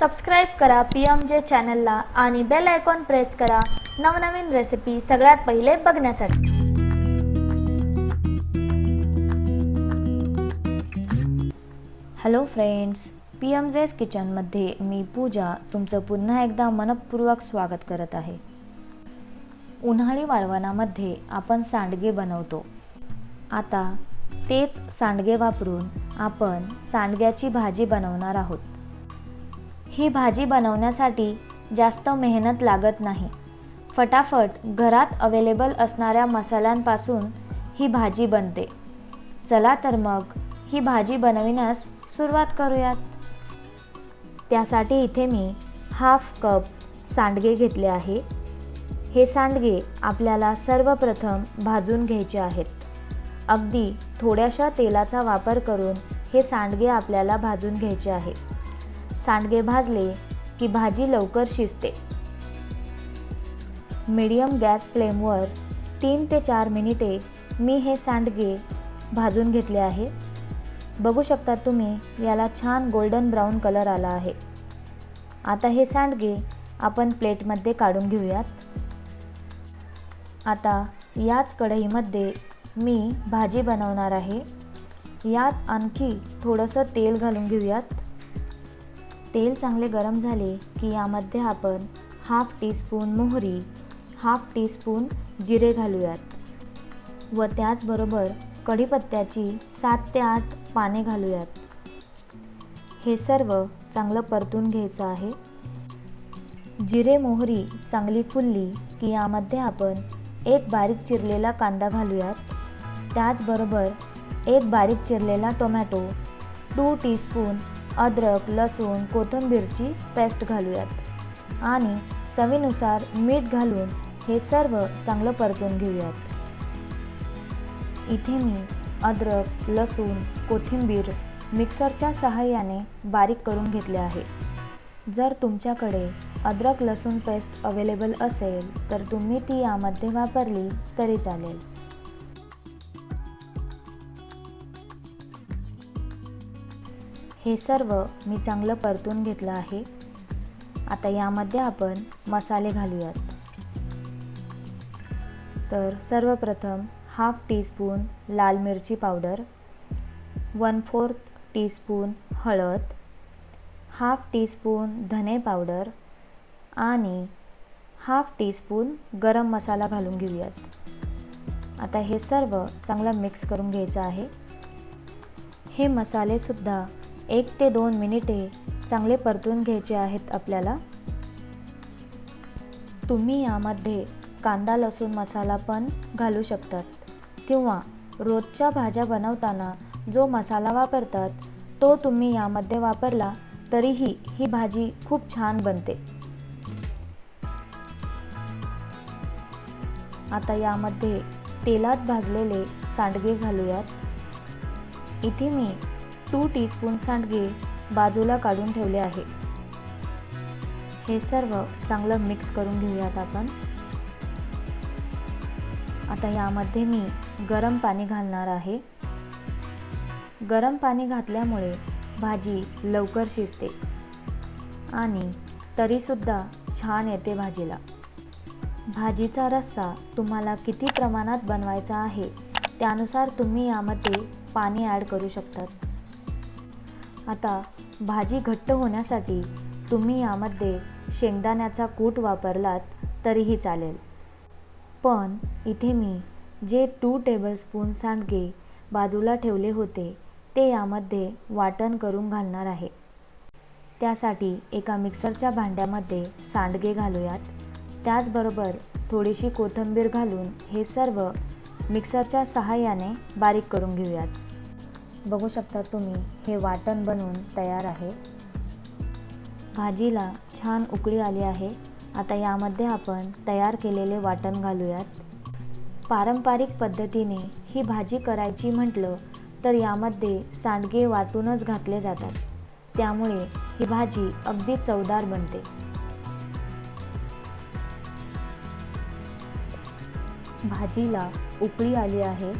Subscribe करा P M जे चॅनलला आणि बेल आयकॉन प्रेस करा. नवनवीन रेसिपी सगळ्यात पहिले बघण्यासाठी. हॅलो फ्रेंड्स पी एम जेस किचनमध्ये मी पूजा तुमचं पुन्हा एकदा मनपूर्वक स्वागत करत आहे. उन्हाळी वाळवणामध्ये आपण सांडगे बनवतो. आता तेच सांडगे वापरून आपण सांडग्याची भाजी बनवणार आहोत. ही भाजी बनवण्यासाठी जास्त मेहनत लागत नाही. फटाफट घरात अवेलेबल असणाऱ्या मसाल्यांपासून ही भाजी बनते. चला तर मग ही भाजी बनविण्यास सुरुवात करूयात. त्यासाठी इथे मी हाफ कप सांडगे घेतले आहे. हे सांडगे आपल्याला सर्वप्रथम भाजून घ्यायचे आहेत. अगदी थोड्याशा तेलाचा वापर करून हे सांडगे आपल्याला भाजून घ्यायचे आहे. सांडगे भाजले की भाजी लवकर शिजते. मीडियम गॅस फ्लेमवर तीन ते चार मिनिटे मी हे सांडगे भाजून घेतले आहे. बघू शकता तुम्ही याला छान गोल्डन ब्राऊन कलर आला आहे. आता हे सांडगे आपण प्लेटमध्ये काढून घेऊयात. आता याच कढईमध्ये मी भाजी बनवणार आहे. यात आणखी थोडंसं तेल घालून घेऊयात. तेल चांगले गरम झाले की यामध्ये आपण हाफ टीस्पून मोहरी हाफ टीस्पून जिरे घालूयात. व त्याचबरोबर कढीपत्त्याची सात ते आठ पाने घालूयात. हे सर्व चांगलं परतून घ्यायचं आहे. जिरे मोहरी चांगली फुलली की यामध्ये आपण एक बारीक चिरलेला कांदा घालूयात. त्याचबरोबर एक बारीक चिरलेला टोमॅटो टू टीस्पून अद्रक लसूण कोथिंबीरची पेस्ट घालूयात. आणि चवीनुसार मीठ घालून हे सर्व चांगलं परतून घेऊयात. इथे मी अद्रक लसूण कोथिंबीर मिक्सरच्या सहाय्याने बारीक करून घेतले आहे. जर तुमच्याकडे अद्रक लसूण पेस्ट अवेलेबल असेल तर तुम्ही ती यामध्ये वापरली तरी चालेल. हे सर्व मी चांगलं परतून घेतलं आहे. आता यामध्ये आपण मसाले घालूयात. तर सर्वप्रथम हाफ टीस्पून लाल मिरची पावडर वन फोर्थ टीस्पून हळद हाफ टीस्पून धने पावडर आणि हाफ टीस्पून गरम मसाला घालून घेऊयात. आता हे सर्व चांगलं मिक्स करून घ्यायचं आहे. हे मसालेसुद्धा एक ते दोन मिनिटे चांगले परतून घ्यायचे आहेत आपल्याला. तुम्ही यामध्ये कांदा लसूण मसाला पण घालू शकतात. किंवा रोजच्या भाज्या बनवताना जो मसाला वापरतात तो तुम्ही यामध्ये वापरला तरीही ही भाजी खूप छान बनते. आता यामध्ये तेलात भाजलेले सांडगे घालूयात. इथे मी टू टीस्पून सांडगे बाजूला काढून ठेवले आहे. हे सर्व चांगलं मिक्स करून घेऊयात आपण. आता यामध्ये मी गरम पाणी घालणार आहे. गरम पाणी घातल्यामुळे भाजी लवकर शिजते आणि तरीसुद्धा छान येते भाजीला. भाजीचा रस्सा तुम्हाला किती प्रमाणात बनवायचा आहे त्यानुसार तुम्ही यामध्ये पाणी ॲड करू शकतात. आता भाजी घट्ट होण्यासाठी तुम्ही यामध्ये शेंगदाण्याचा कूट वापरलात तरीही चालेल. पण इथे मी जे टू टेबलस्पून सांडगे बाजूला ठेवले होते ते यामध्ये वाटण करून घालणार आहे. त्यासाठी एका मिक्सरच्या भांड्यामध्ये सांडगे घालूयात. त्याचबरोबर थोडीशी कोथिंबीर घालून हे सर्व मिक्सरच्या सहाय्याने बारीक करून घेऊयात. बघू शकता तुम्ही हे वाटण बनवून तयार आहे. भाजीला छान उकळी आली आहे. आता यामध्ये आपण तयार केलेले वाटण घालूयात. पारंपरिक पद्धतीने ही भाजी करायची म्हटलं तर यामध्ये सांडगे वाटूनच घातले जातात. त्यामुळे ही भाजी अगदी चवदार बनते. भाजीला उकळी आली आहे.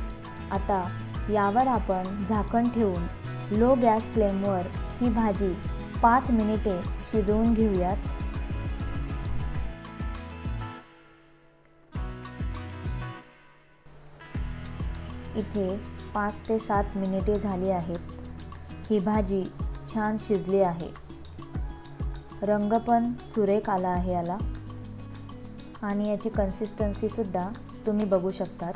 आता यावर आपण झाकण ठेवून लो गॅस फ्लेमवर ही भाजी पाच मिनिटे शिजवून घेऊयात. इथे पाच ते सात मिनिटे झाली आहेत. ही भाजी छान शिजली आहे. रंग पण सुरेख आला आहे याला. आणि याची कन्सिस्टन्सीसुद्धा तुम्ही बघू शकतात.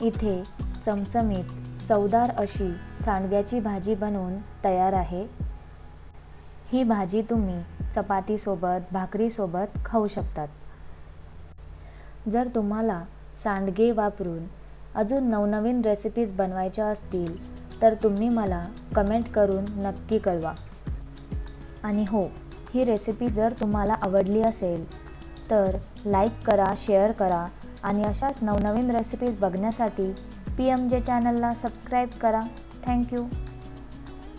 इथे चमचमीत चवदार अशी सांडग्याची भाजी बनवून तयार आहे. ही भाजी तुम्ही चपातीसोबत भाकरीसोबत खाऊ शकतात. जर तुम्हाला सांडगे वापरून अजून नवनवीन रेसिपीज बनवायच्या असतील तर तुम्ही मला कमेंट करून नक्की कळवा. आणि हो ही रेसिपी जर तुम्हाला आवडली असेल तर लाईक करा शेअर करा आणि अशाच नवनवीन रेसिपीज बघण्यासाठी पी एम जे चॅनलला सबस्क्राईब करा. थँक्यू